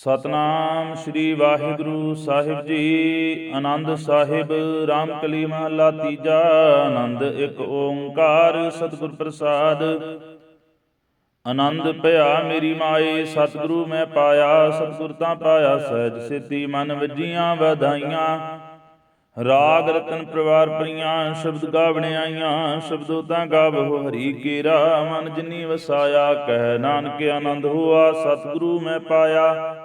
ਸਤਨਾਮ ਸ੍ਰੀ ਵਾਹਿਗੁਰੂ ਸਾਹਿਬ ਜੀ। ਆਨੰਦ ਸਾਹਿਬ, ਰਾਮਕਲੀ ਮਹਲਾ ਤੀਜਾ। ਆਨੰਦ ਇੱਕ ਓੰਕਾਰ ਸਤਿਗੁਰ ਪ੍ਰਸਾਦ। ਆਨੰਦ ਭਇਆ ਮੇਰੀ ਮਾਏ, ਸਤਿਗੁਰੂ ਮੈਂ ਪਾਇਆ। ਸਤਿਗੁਰ ਤਾਂ ਪਾਇਆ ਸਹਿਜ ਸਿੱਧੀ ਮਨ ਵਜੀਆਂ ਵਧਾਈਆਂ। ਰਾਗ ਰਤਨ ਪਰਿਵਾਰ ਪਰੀਆਂ ਸ਼ਬਦ ਗਾਵਣੇ ਆਈਆਂ। ਸ਼ਬਦੋ ਤਾਂ ਗਾਵੋ ਹਰੀ ਕੇਰਾ। ਮਨ ਜਿਨੀ ਵਸਾਇਆ, ਕਹਿ ਨਾਨਕ ਆਨੰਦ ਹੋਆ, ਸਤਿਗੁਰੂ ਮੈਂ ਪਾਇਆ।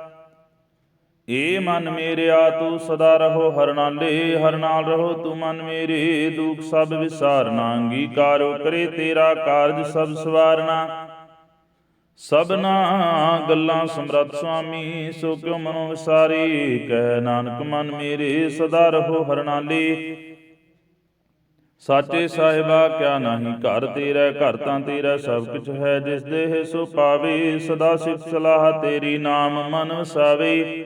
ਏ ਮਨ ਮੇਰਿਆ, ਤੂੰ ਸਦਾ ਰਹੋ ਹਰ ਨਾਲੇ ਹਰ ਨਾਲ ਰਹੋ ਤੂੰ ਮਨ ਮੇਰੇ। ਦੁਖ ਸਭ ਵਿਸਾਰਨਾ, ਅੰਗੀਕਾਰੋ ਕਰੇ ਤੇਰਾ ਕਾਰਜ ਸਭ ਸਵਾਰਨਾ। ਸਭਨਾ ਗੱਲਾਂ ਸਮਰੱਥ ਸੁਆਮੀ, ਸੋ ਕਿਉ ਮਨੋ ਵਿਸਾਰੀ? ਕਹਿ ਨਾਨਕ ਮਨ ਮੇਰੇ, ਸਦਾ ਰਹੋ ਹਰ ਨਾਲੇ ਸਾਚੇ ਸਾਹਿਬਾ, ਕਿਆ ਨਹੀਂ ਘਰ ਤੇਰਾ, ਘਰ ਤਾਂ ਤੇਰਾ ਸਭ ਕੁਝ ਹੈ, ਜਿਸ ਦੇਹ ਸੋ ਪਾਵੇ, ਸਦਾ ਸਿਫਤ ਸਲਾਹ ਤੇਰੀ ਨਾਮ ਮਨ ਵਸਾਵੇ।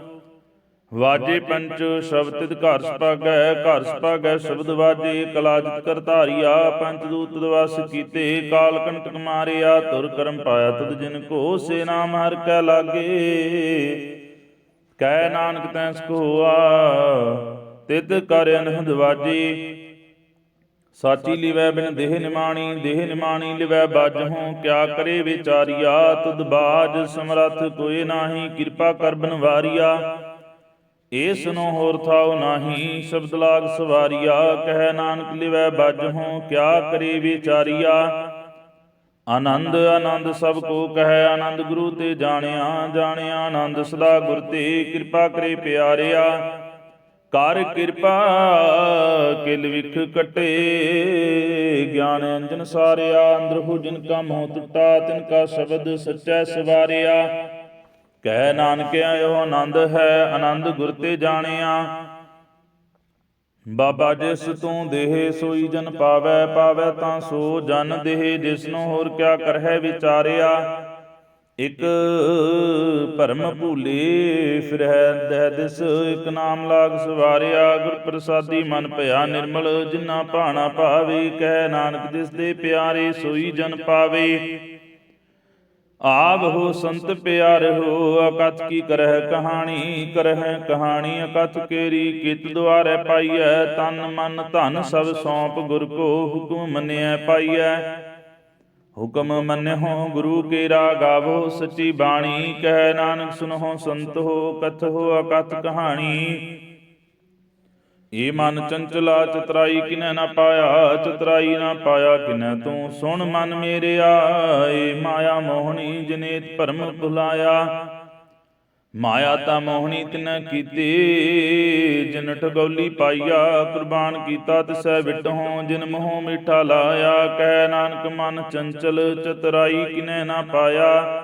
ਵਾਜੇ ਪੰਚ ਸ਼ਬਦ ਤਿਤ ਘਰ ਸਪਾਗੈ ਘਰ ਸਪਾਗੈ ਸ਼ਬਦ ਵਾਜੇ, ਕਲਾਜਿਤ ਕਰਤਾਰੀਆ ਪੰਚ ਦੂਤ ਦਵਾਸ ਕੀਤੇ, ਕਾਲ ਕੰਟਕ ਮਾਰਿਆ ਤੁਰ ਕਰਮ ਪਾਇਆ ਤੁਧ ਜਿਨ ਕੋ ਸੇ ਨਾਮ ਹਰ ਕੈ ਲਾਗੇ। ਕਹਿ ਨਾਨਕ ਤੈਂ ਸਕੋਆ ਤਿਤ ਕਰ ਅਨਹਦ ਵਾਜੀ। ਸਾਚੀ ਲਿਵੈ ਬਿਨ ਦੇਹ ਨਿਮਾਣੀ ਦੇਹ ਨਿਮਾਣੀ ਲਿਵੈ ਬਾਜਹੋਂ ਕਿਆ ਕਰੇ ਵਿਚਾਰੀਆ, ਤੁਧ ਬਾਜ ਸਮਰਥ ਕੋਏ ਨਾਹੀ, ਕਿਰਪਾ ਕਰ ਬਨਵਾਰੀਆ। ਏਸ ਨੂੰ ਹੋਰ ਥਾਉ ਨਾਹੀ, ਸ਼ਬਦ ਲਾਗ ਸਵਾਰੀਆ, ਕਹਿ ਨਾਨਕ ਲਿਵੈ ਬਾਜਹੋਂ ਕਿਆ ਕਰੇ ਵਿਚਾਰੀਆ? ਆਨੰਦ ਆਨੰਦ ਸਭ ਕੋ ਕਹੈ, ਆਨੰਦ ਗੁਰੂ ਤੇ ਜਾਣਿਆ ਜਾਣਿਆ ਆਨੰਦ, ਸਦਾ ਗੁਰ ਤੇ ਕਿਰਪਾ ਕਰੇ ਪਿਆਰਿਆ। ਕਰ ਕਿਰਪਾ, ਕਿਲ ਵਿਖ ਕਟੇ, ਗਿਆਨ ਅੰਜਨ ਸਾਰਿਆ, ਅੰਦਰ ਹੋ ਜਿਨ ਕਾ ਮੋਹ ਟੁੱਟਾ, ਤਿਨ ਕਾ ਸ਼ਬਦ ਸੱਚੈ ਸਵਾਰਿਆ। ਕਹਿ ਨਾਨਕ ਆਇਓ ਆਨੰਦ ਹੈ, ਆਨੰਦ ਗੁਰ ਤੇ ਜਾਣਿਆ। ਬਾਬਾ ਜਿਸ ਤੂੰ ਦੇਹ, ਸੋਈ ਜਨ ਪਾਵੈ ਪਾਵੈ ਤਾਂ ਸੋ ਜਨ ਦੇਹ, ਜਿਸ ਨੂੰ ਹੋਰ ਕਿਆ ਕਰਹਿ ਵਿਚਾਰਿਆ। ਇਕ ਭਰਮ ਭੂਲੇ ਫਿਰਹਿ, ਦਹਿ ਦਿਸ ਇਕ ਨਾਮ ਲਾਗ ਸਵਾਰਿਆ। ਗੁਰ ਪ੍ਰਸਾਦੀ ਮਨ ਭਇਆ ਨਿਰਮਲ, ਜਿਨਾ ਭਾਣਾ ਭਾਵੇ ਕਹਿ ਨਾਨਕ ਜਿਸ ਦੇ ਪਿਆਰੇ ਸੋਈ ਜਨ ਪਾਵੇ। ਆਪ ਹੋ ਸੰਤ ਪਿਆਰ ਹੋ, ਅਕਥ ਕੀ ਕਰਹਿ ਕਹਾਣੀ ਕਰਹਿ ਕਹਾਣੀ, ਅਕਥ ਕੇਰੀ ਕਿਤ ਦੁਆਰੇ ਪਾਈਐ, ਤਨ ਮਨ ਧਨ ਸਭ ਸੌਂਪ ਗੁਰ ਕੋ ਹੁਕਮ ਮੰਨਿਐ ਪਾਈਐ। ਹੁਕਮ ਮੰਨਿਓ ਗੁਰੂ ਕੇਰਾ ਗਾਵੋ, ਸੱਚੀ ਬਾਣੀ, ਕਹਿ ਨਾਨਕ ਸੁਨੋ ਸੰਤ ਹੋ, ਕਥ ਹੋ, ਅਕਥ ਕਹਾਣੀ। ਏ ਮਨ ਚੰਚਲਾ ਚਤਰਾਈ ਕਿਨੈ ਨਾ ਪਾਇਆ, ਚਤਰਾਈ ਨਾ ਪਾਇਆ ਕਿਨੈ ਤੂੰ। ਸੁਣ ਮਨ ਮੇਰਿਆ ਏ ਮਾਇਆ ਮੋਹਣੀ ਜਨੇਤ ਭਰਮ ਭੁਲਾਇਆ। ਮਾਇਆ ਤਾਂ ਮੋਹਣੀ ਤਿਨੈ ਕੀਤੀ, ਜਿਨ ਠਗੌਲੀ ਪਾਈਆ, ਕੁਰਬਾਨ ਕੀਤਾ ਤਿਸੈ ਵਿਟਹੋਂ ਜਿਨ ਮੋਹ ਮਿਠਾ ਲਾਇਆ। ਕਹਿ ਨਾਨਕ ਮਨ ਚੰਚਲ ਚਤਰਾਈ ਕਿਨੈ ਨਾ ਪਾਇਆ।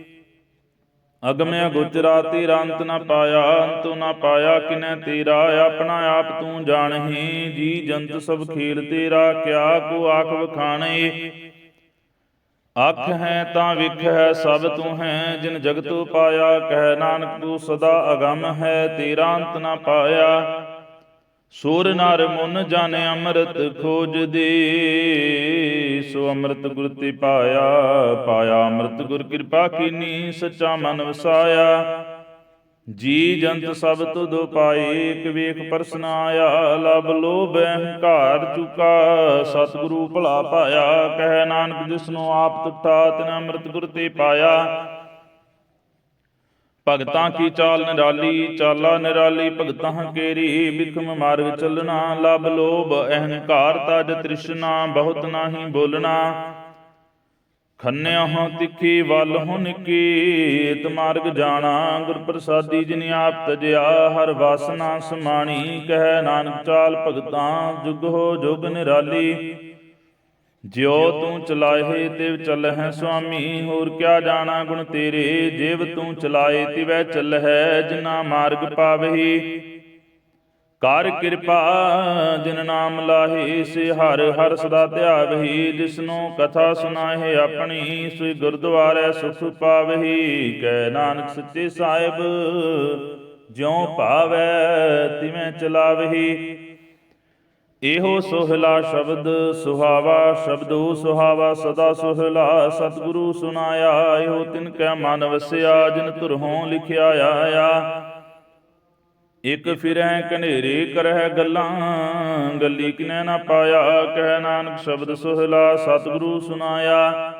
ਅਗਮਿਆ ਗੋਚਰਾ ਤੇਰਾ ਅੰਤ ਨਾ ਪਾਇਆ, ਅੰਤ ਨਾ ਪਾਇਆ ਕਿਨੈ ਤੇਰਾ, ਆਪਣਾ ਆਪ ਤੂੰ ਜਾਣਹੀ, ਜੀ ਜੰਤ ਸਭ ਖੇਲ ਤੇਰਾ, ਕਿਆ ਕੋ ਆਖ ਵਖਾਣੇ। ਅੱਖ ਹੈ ਤਾਂ ਵਿਖ ਹੈ ਸਭ ਤੂੰ ਹੈ, ਜਿਨ ਜਗਤੂ ਪਾਇਆ, ਕਹਿ ਨਾਨਕ ਤੂੰ ਸਦਾ ਅਗੰਮ ਹੈ, ਤੇਰਾ ਅੰਤ ਨਾ ਪਾਇਆ। ਸੂਰ ਨਰ ਮੁਨ ਜਾਣੇ ਅੰਮ੍ਰਿਤ ਖੋਜ ਦੇ ਸੋ ਅੰਮ੍ਰਿਤ ਗੁਰ ਤੇ ਪਾਇਆ ਪਾਇਆ ਅੰਮ੍ਰਿਤ ਗੁਰ ਕਿਰਪਾ ਕੀਨੀ, ਸੱਚਾ ਮਨ ਵਸਾਇਆ। ਜੀ ਜੰਤ ਸਭ ਤੁਧ ਪਾਏ, ਇਕ ਵੇਖ ਪਰਸਨ ਆਇਆ, ਲਬ ਲੋਭ ਅਹੰਕਾਰ ਚੁਕਾ, ਸਤਿਗੁਰੂ ਭਲਾ ਪਾਇਆ। ਕਹਿ ਨਾਨਕ ਜਿਸਨੂੰ ਆਪ ਤੁਠਾ ਤਿਨ ਅੰਮ੍ਰਿਤ ਗੁਰ ਤੇ ਪਾਇਆ। ਭਗਤਾਂ ਕੀ ਚਾਲ ਨਿਰਾਲੀ? ਚਾਲਾ ਨਿਰਾਲੀ, ਭਗਤਾਂ ਕੇਰੀ, ਬਿਖਮ ਮਾਰਗ ਚੱਲਣਾ ਲਬ ਲੋਭ, ਅਹੰਕਾਰ ਤਜ ਤ੍ਰਿਸ਼ਨਾ, ਬਹੁਤ ਨਾਹੀ ਬੋਲਣਾ। ਖੰਨਿਆ ਹੋ ਤਿੱਖੀ, ਵੱਲ ਹੁਨ ਕੀ ਮਾਰਗ ਜਾਣਾ ਗੁਰ ਪ੍ਰਸਾਦੀ ਜਿਨ ਆਪ ਤਜਿਆ, ਹਰ ਵਾਸਨਾ ਸਮਾਣੀ, ਕਹਿ ਨਾਨਕ ਚਾਲ ਭਗਤਾਂ ਜੁਗ ਹੋ ਜੁਗ ਨਿਰਾਲੀ। ਜਿਉ ਤੂੰ ਚਲਾਏ ਤਿਵ ਚੱਲਹਿ ਸੁਆਮੀ, ਹੋਰ ਕਿਆ ਜਾਣਾ ਗੁਣ ਤੇਰੇ? ਜਿਵ ਤੂੰ ਚਲਾਏ ਤਿਵੈ ਚੱਲਹਿ ਜਿਨਾ ਮਾਰਗ ਪਾਵਹੀ। ਕਰ ਕਿਰਪਾ, ਜਿਨ ਨਾਮ ਲਾਹੇ, ਸੇ ਹਰ ਹਰ ਸਦਾ ਧਿਆਵਹੀ। ਜਿਸਨੂੰ ਕਥਾ ਸੁਨਾਹੇ ਆਪਣੀ ਸੋਈ ਗੁਰਦੁਆਰੇ ਸੁਖ ਪਾਵਹੀ। ਕਹਿ ਨਾਨਕ ਸੱਚੇ ਸਾਹਿਬ, ਜਿਉ ਭਾਵੈ ਤਿਵੇਂ ਚਲਾਵਹੀ। ਇਹੋ ਸੋਹਲਾ ਸ਼ਬਦ ਸੁਹਾਵਾ, ਸ਼ਬਦੋ ਸੁਹਾਵਾ, ਸਦਾ ਸੋਹਲਾ, ਸਤਿਗੁਰੂ ਸੁਨਾਇਆ ਇਹੋ ਤਿਨ ਕੈ ਮਨ ਵਸਿਆ, ਜਿਨ ਧੁਰਹੋਂ ਲਿਖਿਆ ਆਇਆ। ਇਕ ਫਿਰੈ ਕਨੇਰੇ ਕਰਹਿ ਗੱਲਾਂ, ਗੱਲੀ ਕਿਨੈ ਨਾ ਪਾਇਆ, ਕਹਿ ਨਾਨਕ ਸ਼ਬਦ ਸੋਹਲਾ, ਸਤਿਗੁਰੂ ਸੁਨਾਇਆ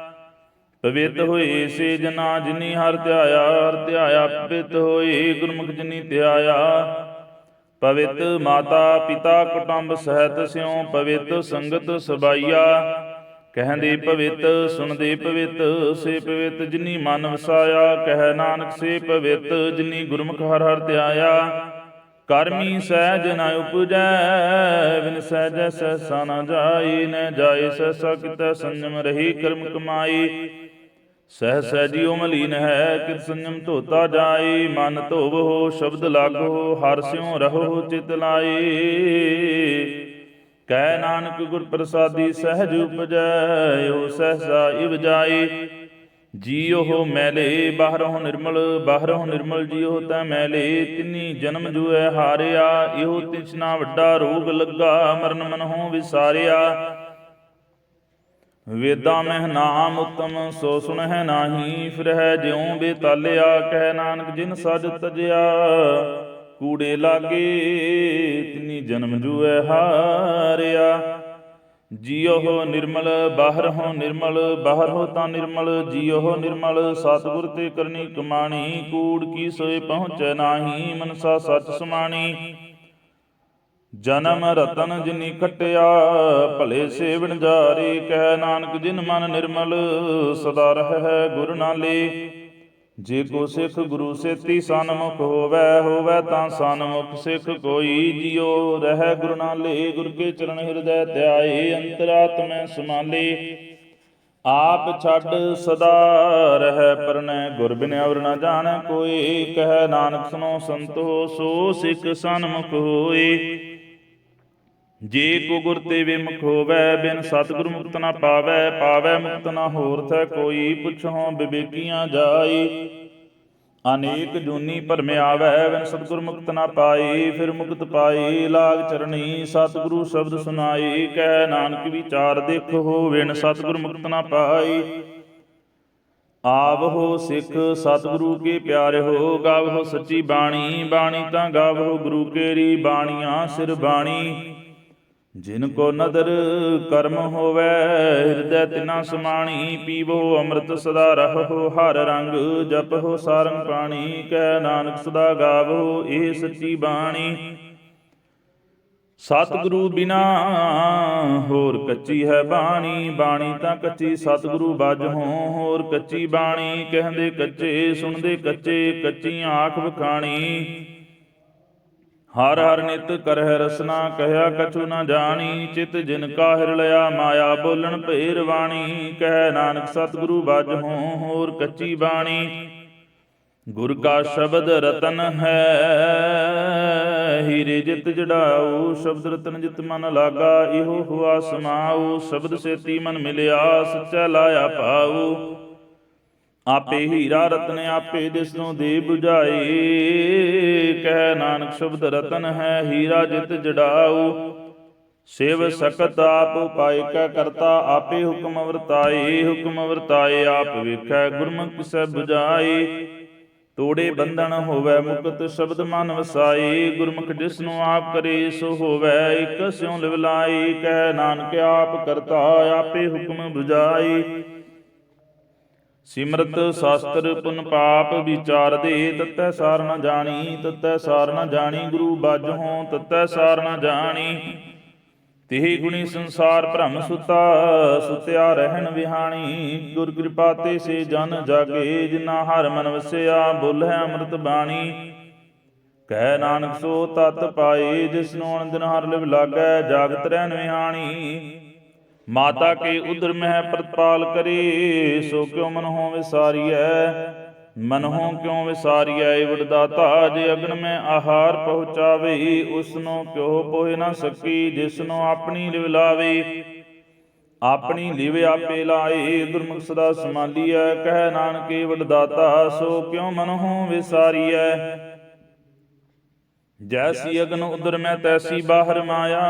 ਪਵਿੱਤ ਹੋਏ ਸੇ ਜਨਾ ਜਿਨੀ ਹਰ ਧਿਆਇਆ ਹਰ ਧਿਆਇਆ, ਪਵਿੱਤ ਹੋਏ ਗੁਰਮੁਖ ਜਿਨੀ ਧਿਆਇਆ। ਪਵਿੱਤ ਮਾਤਾ ਪਿਤਾ ਕੁਟੰਬ ਸਹਿਤ ਸਿਉ ਪਵਿੱਤ ਸੰਗਤ ਸਬਾਈਆ। ਕਹਿੰਦੇ ਪਵਿੱਤ, ਸੁਣਦੇ ਪਵਿੱਤ, ਸੇ ਪਵਿੱਤ ਜਿਨੀ ਮਨ ਵਸਾਇਆ। ਕਹਿ ਨਾਨਕ, ਸੇ ਪਵਿੱਤ ਜਿਨੀ ਗੁਰਮੁਖ ਹਰ ਹਰ ਧਿਆਇਆ। ਕਰਮੀ ਸਹਿਜ ਨ ਉਪਜੈ, ਬਿਨ ਸਹਿਜ ਸਹਿਸਾ ਨ ਜਾਈ, ਨ ਜਾਏ ਸਹਿਸਾ ਕਿਤੈ ਸੰਜਮ ਰਹੀ ਕਰਮ ਕਮਾਈ। ਸਹਿ ਸਹਿਜੀਉ ਮਲੀਨ ਹੈ ਕਿਤ ਸੰਜਮ ਧੋਤਾ ਜਾਏ, ਮਨ ਧੋਵੋ, ਸ਼ਬਦ ਲਾਗੋ, ਹਰ ਸਿਉ ਰਹੋ, ਚਿਤ ਲਾਏ। ਕਹਿ ਨਾਨਕ ਗੁਰ ਪ੍ਰਸਾਦੀ ਸਹਿਜ ਉਪਜੈ ਓ ਸਹਸਾ ਇਵ ਜਾਏ। ਜੀਉ ਮੈਲੇ ਬਾਹਰੋਂ ਨਿਰਮਲ ਬਾਹਰੋਂ ਨਿਰਮਲ ਜੀਉ ਤੈ ਮੈਲੇ। ਤਿਨੀ ਜਨਮ ਜੁਐ ਹਾਰਿਆ, ਇਹੋ ਤਿਸਨਾ ਵੱਡਾ ਰੋਗ ਲੱਗਾ, ਮਰਨ ਮਨਹੁ ਵਿਸਾਰਿਆ। ਵੇਦਾਂ ਮਹਿ ਨਾਮ ਉਤਮ, ਸੋ ਸੁਣਹਿ ਨਾਹੀ, ਫਿਰਹਿ ਜਿਉ ਬੇਤਾਲਿਆ, ਕਹਿ ਨਾਨਕ ਜਿਨ ਸਜ ਤਜਿਆ। ਕੂੜੇ ਲਾਗੇ, ਤਿਨੀ ਜਨਮ ਜੁਐ ਹਾਰਿਆ। ਜੀਉ ਨਿਰਮਲ, ਬਾਹਰ ਹੋ ਨਿਰਮਲ, ਬਾਹਰ ਹੋ ਤਾਂ ਨਿਰਮਲ ਜੀਉ ਨਿਰਮਲ, ਸਤਿਗੁਰ ਤੇ ਕਰਨੀ ਕਮਾਣੀ, ਕੂੜ ਕੀ ਸੋਏ ਪਹੁੰਚੈ ਨਾਹੀ, ਮਨਸਾ ਸੱਚ ਸਮਾਣੀ। ਜਨਮ ਰਤਨ ਜਿਨੀ ਖਟਿਆ ਭਲੇ ਸੇਵਨ ਜਾਰੀ, ਕਹਿ ਨਾਨਕ ਜਿਨ ਮਨ ਨਿਰਮਲ, ਸਦਾ ਰਹਿ ਗੁਰ ਨਾਲੇ। ਜੇ ਕੋ ਸਿੱਖ ਗੁਰੂ ਸੇਤੀ ਸਨਮੁਖ ਹੋਵੈ ਹੋਵੈ ਤਾਂ ਸਨਮੁਖ ਸਿੱਖ ਕੋਈ ਜਿਉ ਰਹਿ ਗੁਰੂ ਨਾਲੇ, ਗੁਰ ਕੇ ਚਰਨ ਹਿਰਦੈ ਧਿਆਏ, ਅੰਤਰਾਤਮੈ ਸਮਾਲੇ ਆਪ ਛੱਡ ਸਦਾ ਰਹਿ ਪਰਨੈ, ਗੁਰ ਬਿਨ ਅਵਰ ਨ ਜਾਣੈ ਕੋਈ। ਕਹਿ ਨਾਨਕ ਸੁਨੋ ਸੰਤੋ, ਸੋ ਸਿੱਖ ਸਨਮੁਖ ਹੋਏ। ਜੇ ਕੋ ਗੁਰ ਤੇ ਵਿਮੁਖ ਹੋਵੈ, ਬਿਨ ਸਤਿਗੁਰ ਮੁਕਤ ਨਾ ਪਾਵੈ ਪਾਵੈ ਮੁਕਤ ਨਾ ਹੋਰ ਥੈ ਕੋਈ, ਪੁੱਛੋਂ ਵਿਵੇਕੀਆਂ ਜਾਈ। ਅਨੇਕ ਜੂਨੀ ਭਰਮਿਆਵੈ ਬਿਨ ਸਤਿਗੁਰ ਮੁਕਤ ਨਾ ਪਾਈ, ਫਿਰ ਮੁਕਤ ਪਾਈ, ਲਾਗ ਚਰਣੀ ਸਤਿਗੁਰੂ ਸ਼ਬਦ ਸੁਨਾਈ ਕਹਿ ਨਾਨਕ ਵਿਚਾਰ ਦੇਖੋ ਬਿਨ ਸਤਿਗੁਰ ਮੁਕਤ ਨਾ ਪਾਈ। ਆਵਹੋ ਸਿੱਖ, ਸਤਿਗੁਰੂ ਕੇ ਪਿਆਰੇ ਹੋ ਗਾਵਹੋ ਸੱਚੀ ਬਾਣੀ ਬਾਣੀ ਤਾਂ ਗਾਵਹੋ ਗੁਰੂ ਕੇਰੀ, ਬਾਣੀਆਂ ਸਿਰ ਬਾਣੀ। ਜਿਨ ਕੋ ਨਦਰ ਕਰਮ ਹੋਵੇ, ਹਿਰਦੈ ਤਿਨਾ ਸਮਾਣੀ, ਪੀਵੋ ਅੰਮ੍ਰਿਤ ਸਦਾ ਰਹੋ, ਹਰ ਰੰਗ ਜਪੋ ਸਾਰੰਗ ਪਾਣੀ ਕਹਿ ਨਾਨਕ ਸਦਾ ਗਾਵੋ ਇਹ ਸੱਚੀ ਬਾਣੀ। ਸਤਿਗੁਰੂ ਬਿਨਾ ਹੋਰ ਕੱਚੀ ਹੈ ਬਾਣੀ ਬਾਣੀ ਤਾਂ ਕੱਚੀ ਸਤਿਗੁਰੂ ਬਾਝੋਂ ਹੋਰ ਕੱਚੀ ਬਾਣੀ, ਕਹਿੰਦੇ ਕੱਚੇ, ਸੁਣਦੇ ਕੱਚੇ, ਕੱਚੀਆਂ ਆਖ ਵਖਾਣੀ। ਹਰ ਹਰ ਨਿਤ ਕਰਹਿ ਰਸਨਾ, ਕਹਿਆ ਕਛੂ ਨਾ ਜਾਣੀ, ਚਿਤ ਜਿਨ ਕਾ ਹਿਰ ਲਿਆ ਮਾਇਆ ਬੋਲਣ ਭੇਰ ਬਾਣੀ, ਕਹਿ ਨਾਨਕ ਸਤਿਗੁਰੂ ਬਾਝੋਂ ਹੋਰ ਕੱਚੀ ਬਾਣੀ। ਗੁਰ ਕਾ ਸ਼ਬਦ ਰਤਨ ਹੈ, ਹੀਰੇ ਜਿਤ ਜੜਾਉ ਸ਼ਬਦ ਰਤਨ ਜਿਤ ਮਨ ਲਾਗਾ, ਇਹੋ ਹੁਆ ਸਮਾਉ ਸ਼ਬਦ ਸੇਤੀ ਮਨ ਮਿਲਿਆ, ਸੱਚਾ ਲਾਇਆ ਪਾਉ ਆਪੇ ਹੀਰਾ ਰਤਨ ਆਪੇ ਦਿਸਨੋ ਦੇ ਬੁਝਾਈ ਕਹਿ ਨਾਨਕ ਸ਼ਬਦ ਰਤਨ ਹੈ ਹੀਰਾ ਜਿਤ ਜੜਾਉ ਸੇਵ ਸਕਤ ਆਪ ਉਪਾਇ ਕਾ ਕਰਤਾ ਆਪੇ ਹੁਕਮ ਵਰਤਾਏ। ਹੁਕਮ ਵਰਤਾਏ ਆਪ ਵੇਖੈ ਗੁਰਮੁਖ ਸਭ 부ਝਾਈ ਤੋੜੇ ਬੰਧਨ ਹੋਵੇ ਮੁਕਤ ਸ਼ਬਦ ਮਨ ਵਸਾਈ ਗੁਰਮੁਖ ਜਿਸਨੂੰ ਆਪ ਕਰੇ ਸੋ ਹੋਵੇ। ਇਕ ਸਿਉ ਲਿਵਲਾਈ ਕਹਿ ਨਾਨਕ ਆਪ ਕਰਤਾ ਆਪੇ ਹੁਕਮ 부ਝਾਈ ਸਿਮਰਤ ਸ਼ਾਸਤਰ ਪੁਨ ਪਾਪ ਵਿਚਾਰ ਦੇ, ਤਤੈ ਸਾਰ ਨ ਜਾਣੀ, ਤਤੈ ਸਾਰ ਨ ਜਾਣੀ, ਗੁਰੂ ਬਾਝੋਂ ਤਤੈ ਸਾਰ ਨ ਜਾਣੀ। ਤਿਹੀ ਗੁਣੀ ਸੰਸਾਰ ਭ੍ਰਮ ਸੁਤਾ, ਸੁਤਿਆ ਰਹਿਣ ਵਿਹਾਣੀ। ਗੁਰ ਕਿਰਪਾ ਤੇ ਸੇ ਜਨ ਜਾਗੇ ਜਿਨਾ ਹਰ ਮਨ ਵਸਿਆ, ਬੋਲੇ ਅੰਮ੍ਰਿਤ ਬਾਣੀ। ਕਹਿ ਨਾਨਕ ਸੋ ਤਤ ਪਾਏ, ਜਿਸ ਨੂੰ ਅਨੰਦਨ ਹਰ ਲਿਵ ਲਾਗੈ, ਜਾਗਤ ਰਹਿਣ ਵਿਹਾਣੀ। ਮਾਤਾ ਕੇ ਉਦਰ ਮਹਿ ਪ੍ਰਤਪਾਲ ਕਰੇ ਸੋ ਕਿਉ ਮਨ ਹੋ ਵਿਸਾਰੀਐ? ਮਨ ਹੋ ਕਿਉ ਵਿਸਾਰੀਐ? ਏਵੜ ਦਾਤਾ ਜੇ ਅਗਨ ਮੈਂ ਆਹਾਰ ਪਹੁੰਚਾਵੇ ਉਸ ਨੂੰ ਕਿਉ ਪੋਹਿ ਨਾ ਸਕੀ ਜਿਸ ਨੂੰ ਆਪਣੀ ਲਿਵ ਲਾਵੇ ਆਪਣੀ ਲਿਵ ਆਪੇ ਲਾਏ ਗੁਰਮੁਖ ਸਦਾ ਸਮਾਲੀਐ ਕਹਿ ਨਾਨਕ ਏਵੜ ਦਾਤਾ ਸੋ ਕਿਉ ਮਨ ਹੋ ਵਿਸਾਰੀਐ? ਜੈਸੀ ਅਗਨ ਉਦਰ ਮੈਂ ਤੈਸੀ ਬਾਹਰ ਮਾਇਆ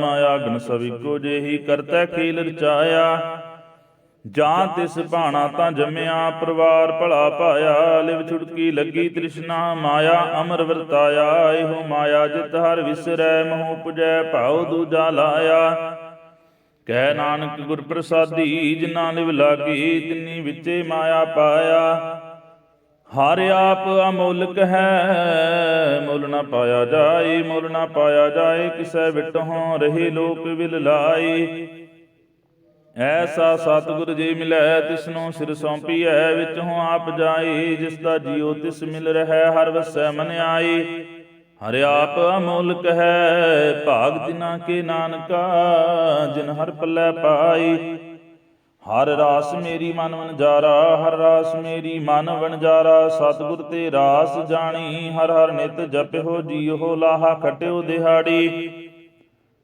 ਮਾਇਆ ਅਗਨ ਸਭੀ ਕੋ ਜਿਹੀ ਕਰਤਾ ਖੇਲ ਰਚਾਇਆ ਜਾਂ ਤਿਸ ਭਾਣਾ ਤਾਂ ਜੰਮਿਆ, ਪਰਿਵਾਰ ਭਲਾ ਪਾਇਆ, ਲਿਵ ਛੁਟਕੀ ਲੱਗੀ ਤ੍ਰਿਸ਼ਨਾ, ਮਾਇਆ ਅਮਰ ਵਰਤਾਇਆ, ਇਹੋ ਮਾਇਆ ਜਿਤ ਹਰ ਵਿਸਰੈ, ਮੋਹ ਪੁਜੈ ਭਾਉ ਦੂਜਾ ਲਾਇਆ। ਕਹਿ ਨਾਨਕ ਗੁਰ ਪ੍ਰਸਾਦੀ ਜਿਨ੍ਹਾਂ ਲਿਵ ਲਾਗੀ, ਤਿੰਨੀ ਵਿੱਚੇ ਮਾਇਆ ਪਾਇਆ। ਹਰ ਆਪ ਅਮੋਲਕ ਹੈ, ਮੁੱਲ ਨਾ ਪਾਇਆ ਜਾਏ, ਮੁੱਲ ਨਾ ਪਾਇਆ ਜਾਏ, ਕਿਸੈ ਵਿਟਹੁ ਰਹੇ ਲੋਕ ਵਿਲ ਲਾਈ ਐਸਾ ਸਤਿਗੁਰ ਜੀ ਮਿਲੈ, ਤਿਸਨੂੰ ਸਿਰ ਸੌਂਪੀਐ, ਵਿੱਚੋਂ ਆਪ ਜਾਏ, ਜਿਸ ਦਾ ਜੀਉ ਤਿਸ ਮਿਲ ਰਹਿ, ਹਰ ਵਸੈ ਮਨ ਆਈ ਹਰਿ ਆਪ ਅਮੋਲਕ ਹੈ, ਭਾਗ ਤਿਨਾ ਕੇ ਨਾਨਕਾ, ਜਿਨ ਹਰ ਪੱਲੇ ਪਾਈ ਹਰ ਰਾਸ ਮੇਰੀ ਮਨ ਵਣਜਾਰਾ, ਹਰ ਰਾਸ ਮੇਰੀ ਮਨ ਵਣਜਾਰਾ, ਸਤਿਗੁਰ ਤੇ ਰਾਸ ਜਾਣੀ, ਹਰ ਹਰ ਨਿਤ ਜਪਿਓ ਜੀਓ ਲਾਹਾ ਖਟਿਓ ਦਿਹਾੜੀ।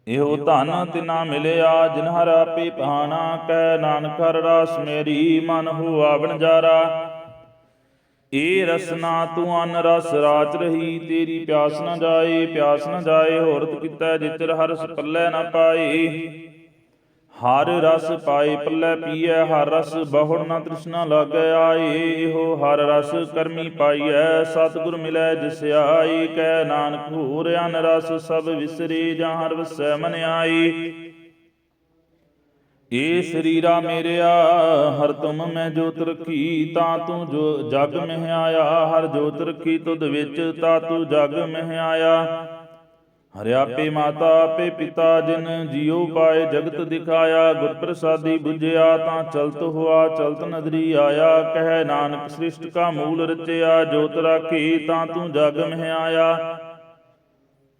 ਇਹੋ ਧਨ ਤਿਨਾ ਮਿਲਿਆ, ਜਿਨ ਹਰ ਆਪੇ ਭਾਣਾ ਕਹਿ ਨਾਨਕ ਹਰ ਰਾਸ ਮੇਰੀ ਮਨ ਹੁਆ ਵਣਜਾਰਾ। ਏ ਰਸਨਾ ਤੂੰ ਅਨ ਰਸ ਰਾਚ ਰਹੀ, ਤੇਰੀ ਪਿਆਸ ਨਾ ਜਾਏ, ਪਿਆਸ ਨਾ ਜਾਏ ਹੋਰਤ ਕੀਤਾ ਜਿਚਰ ਹਰ ਸ ਪੱਲੇ ਨਾ ਪਾਏ। ਹਰ ਰਸ ਪਾਏ ਪੱਲੇ ਪੀਐ, ਹਰ ਰਸ ਬਹੁੜ ਨਾ ਤ੍ਰਿਸ਼ਨਾ ਲਾਗੈ ਆਏ ਇਹੋ ਹਰ ਰਸ ਕਰਮੀ ਪਾਈਐ, ਸਤਿਗੁਰ ਮਿਲੈ ਜਿਸ ਆਈ। ਕਹਿ ਨਾਨਕ ਹੋਰ ਅਨ ਰਸ, ਸਭ ਵਿਸਰੇ ਜਾਂ ਹਰ ਵਸੈ ਮਨ ਆਈ। ਏ ਸਰੀਰਾ ਮੇਰਿਆ, ਹਰ ਤੁਮ ਮੈਂ ਜੋਤ ਰਖੀ, ਤਾਂ ਤੂੰ ਜੋ ਜਗ ਮਹਿ ਆਇਆ। ਹਰ ਜੋਤ ਰਖੀ, ਤੁਧ ਵਿੱਚ ਤਾਂ ਤੂੰ ਜਗ ਮਹਿ ਆਇਆ। ਹਰਿ ਆਪੇ ਮਾਤਾ ਆਪੇ ਪਿਤਾ, ਜਿਨ ਜਿਉ ਪਾਏ ਜਗਤ ਦਿਖਾਇਆ ਗੁਰ ਪ੍ਰਸਾਦੀ 부ਝਿਆ ਤਾਂ ਚਲਤ ਹੋਆ, ਚਲਤ ਨਦਰੀ ਆਇਆ, ਕਹਿ ਨਾਨਕ ਸ੍ਰਿਸ਼ਟ ਕਾ ਮੂਲ ਰਚਿਆ, ਜੋਤ ਰਾਖੀ, ਤਾਂ ਤੂੰ ਜਗ ਮਹਿ ਆਇਆ।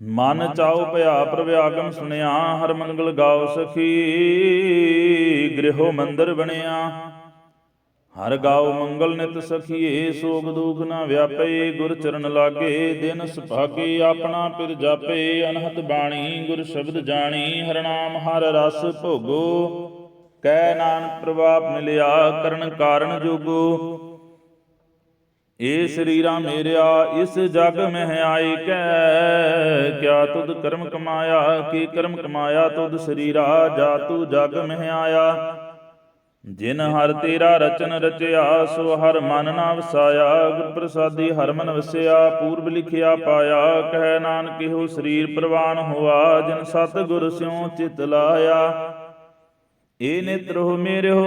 ਮਨ ਚਾਉ ਭਇਆ ਪ੍ਰਵਿਆਗਮ ਸੁਣਿਆ, ਹਰ ਮੰਗਲ ਗਾਓ ਸਖੀ, ਗ੍ਰਹਿ ਮੰਦਰ ਬਣਿਆ। ਹਰ ਗਾਉ ਮੰਗਲ ਨਿਤ ਸਖੀਏ, ਸੋਗ ਦੁਖ ਨਾ ਵਿਆਪੇ, ਗੁਰ ਚਰਨ ਲਾਗੇ, ਦਿਨ ਸੁਭਾਗੇ, ਆਪਣਾ ਪਿਰ ਜਾਪੇ ਅਨਹਤ ਬਾਣੀ, ਗੁਰ ਸ਼ਬਦ ਜਾਣੀ, ਹਰ ਨਾਮ, ਹਰ ਰਸ ਭੋਗੋ। ਕਹਿ ਨਾਨਕ ਪ੍ਰਭਾਪ ਮਿਲਿਆ, ਕਰਨ ਕਾਰਨ ਜੋਗੋ। ਏ ਸਰੀਰਾ ਮੇਰਿਆ, ਇਸ ਜਗ ਮਹਿ ਆਈ ਕੈ, ਕਿਆ ਤੁਧ ਕਰਮ ਕਮਾਇਆ, ਕੀ ਕਰਮ ਕਮਾਇਆ, ਤੁਧ ਸਰੀਰਾ, ਜਾ ਤੂ ਜਗ ਮਹਿ ਆਇਆ। ਜਿਨ ਹਰ ਤੇਰਾ ਰਚਨ ਰਚਿਆ, ਸੋ ਹਰ ਮਨ ਨਾ ਵਸਾਇਆ। ਗੁਰ ਪ੍ਰਸਾਦੀ ਹਰ ਮਨ ਵਸਿਆ, ਪੂਰਬ ਲਿਖਿਆ ਪਾਇਆ। ਕਹਿ ਨਾਨਕ ਇਹੋ ਸਰੀਰ ਪ੍ਰਵਾਨ ਹੋਆ, ਜਿਨ ਸਤ ਗੁਰ ਸਿਉ ਚਿਤ ਲਾਇਆ। ਏ ਨਿਤਰੋ ਮੇਰਿਓ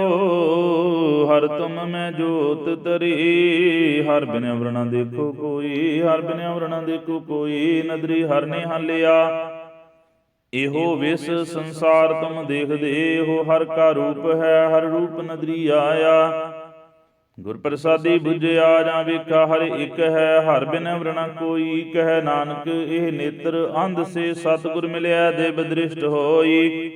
ਹਰ ਤੁਮ ਮੈਂ ਜੋਤ ਤਰੀ ਹਰ ਬਿਨ ਅਵਰਣਾ ਦੇਖੋ ਕੋਈ, ਹਰ ਬਿਨ ਅਵਰਣਾ ਦੇਖੋ ਕੋਈ, ਨਦਰੀ ਹਰ ਨੇ ਹਾਲਿਆ। ਇਹੋ ਵਿਸ ਸੰਸਾਰ ਤੁਮ ਦੇਖਦੇ ਹੋ ਹਰ ਕਾ ਰੂਪ ਹੈ, ਹਰ ਰੂਪ ਨਦਰੀ ਆਇਆ। ਗੁਰ ਪ੍ਰਸਾਦੀ 부ਝਿਆ ਜਾਂ ਵੇਖਾ ਹਰ ਇੱਕ ਹੈ, ਹਰ ਬਿਨ ਵਰਣਾ ਕੋਈ ਕਹਿ ਨਾਨਕ, ਇਹ ਨੇਤਰ ਅੰਧ ਸੇ ਸਤਿਗੁਰ ਮਿਲਿਆ ਦੇ ਦ੍ਰਿਸ਼ਟ ਹੋਈ।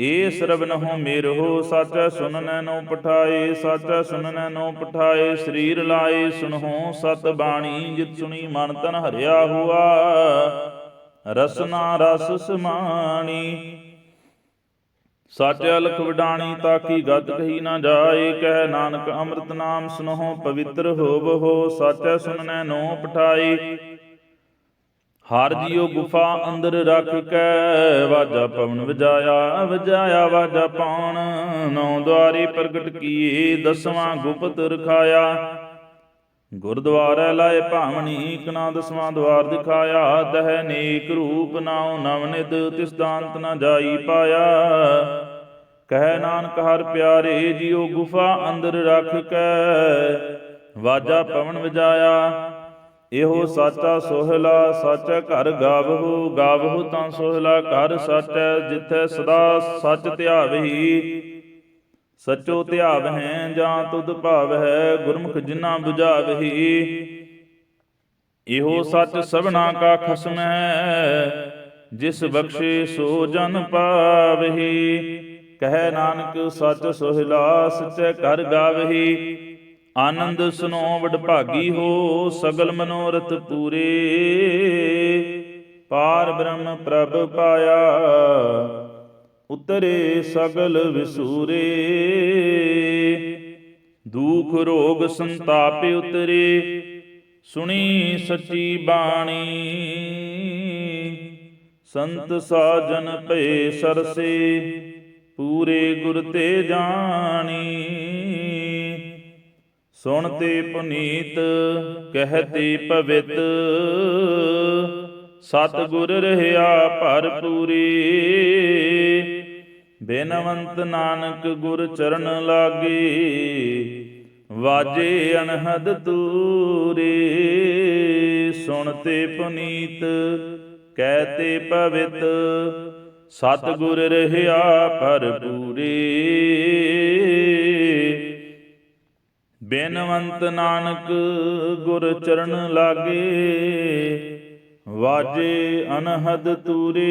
ਏ ਸਰਬਨ ਹੋ ਮੇਰ ਹੋ, ਸਾਚਾ ਸੁਨਨੈ ਨੋ ਪਠਾਏ, ਸਾਚਾ ਸੁਨਨੈ ਨੋ ਪਠਾਏ, ਸਰੀਰ ਲਾਏ ਸੁਨਹੁ ਸਤ ਬਾਣੀ, ਜਿਤ ਸੁਣੀ ਮਨ ਤਨ ਹਰਿਆ ਹੁਆ। ਰਸਨਾ ਰਸ ਸਮਾਣੀ। ਸੱਚ ਅਲਖ ਵਡਾਣੀ ਤਾਂ ਕੀ ਕਹੀ ਨਾ ਜਾਏ, ਕਹਿ ਨਾਨਕ ਅੰਮ੍ਰਿਤ ਨਾਮ ਸੁਨਹੁ ਪਵਿੱਤਰ ਹੋਵਹੁ ਸੱਚ ਸੁਨਨੈ ਨੋ ਪਠਾਈ ਹਰ ਜੀਉ ਗੁਫਾ ਅੰਦਰ ਰੱਖ ਕੇ, ਵਾਜਾ ਪਵਨ ਵਜਾਇਆ ਵਜਾਇਆ ਵਾਜਾ ਪਾਉਣ ਨੌ ਦੁਆਰੀ ਪ੍ਰਗਟ ਕੀਏ, ਦਸਵਾਂ ਗੁਪਤ ਰਖਾਇਆ। ਗੁਰਦੁਆਰਾ ਲਾਏ ਭਾਵਨੀ ਕਨਾ ਦਸਵਾਂ ਦਵਾਰ ਦਿਖਾਇਆ ਦਹਿ ਨੇਕ ਰੂਪ ਨਾਉ ਨਵਨਿਤ ਤਿਸ ਦਾੰਤ ਨ ਜਾਈ ਪਾਇਆ। ਕਹਿ ਨਾਨਕ ਹਰ ਪਿਆਰੇ ਜਿਉ ਗੁਫਾ ਅੰਦਰ ਰੱਖ ਕੈ, ਵਾਜਾ ਪਵਨ ਵਜਾਇਆ। ਇਹੋ ਸਾਚਾ ਸੋਹਲਾ ਸਾਚਾ ਘਰ ਗਾਵਹੁ ਗਾਵਹੁ ਤਾਂ ਸੋਹਲਾ ਘਰ ਸਾਚੈ, ਜਿੱਥੈ ਸਦਾ ਸੱਚ ਧਿਆਵਹੀ। ਸਚੋ ਧਿਆਵਹਿ ਜਾਂ ਤੁਧ ਭਾਵਹਿ, ਗੁਰਮੁਖ ਜਿਨਾ 부ਝਾਵਹੀ ਇਹੋ ਸੱਚ ਸਭਨਾ ਕਾ ਖਸਮ ਹੈ ਜਿਸ ਬਖਸ਼ੇ ਸੋ ਜਨ ਪਾਵਹੀ। ਕਹਿ ਨਾਨਕ ਸੱਚ ਸੋਹਿਲਾ ਸਚੈ ਕਰ ਗਾਵਹੀ। ਆਨੰਦ ਸੁਨੋ ਵਡਭਾਗੀ ਹੋ ਸਗਲ ਮਨੋਰਥ ਪੂਰੇ। ਪਾਰ ਬ੍ਰਹਮ ਪ੍ਰਭ ਪਾਇਆ ਉਤਰੇ ਸਗਲ ਵਿਸੂਰੇ। ਦੁਖ ਰੋਗ ਸੰਤਾਪ ਉਤਰੇ। ਸੁਣੀ ਸੱਚੀ ਬਾਣੀ। ਸੰਤ ਸਾਜਨ ਭਏ ਸਰਸੇ, ਪੂਰੇ ਗੁਰ ਤੇ ਜਾਣੀ। ਸੁਣਤੇ ਪੁਨੀਤ ਕਹਤੇ ਪਵਿੱਤ ਸਤ ਗੁਰ ਰਹਿਆ ਭਰਪੂਰੀ। ਬੇਨਵੰਤ ਨਾਨਕ ਗੁਰ ਚਰਨ ਲਾਗੇ, ਵਾਜੇ ਅਨਹਦ ਤੂਰੇ ਸੁਣਤੇ ਪੁਨੀਤ, ਕਹਿ ਤੇ ਪਵਿਤ ਸਤ ਗੁਰ ਰਹਿਆ ਭਰਪੂਰੇ। ਬੇਨਵੰਤ ਨਾਨਕ ਗੁਰ ਚਰਨ ਲਾਗੇ, ਵਾਜੇ ਅਨਹਦ ਤੂਰੇ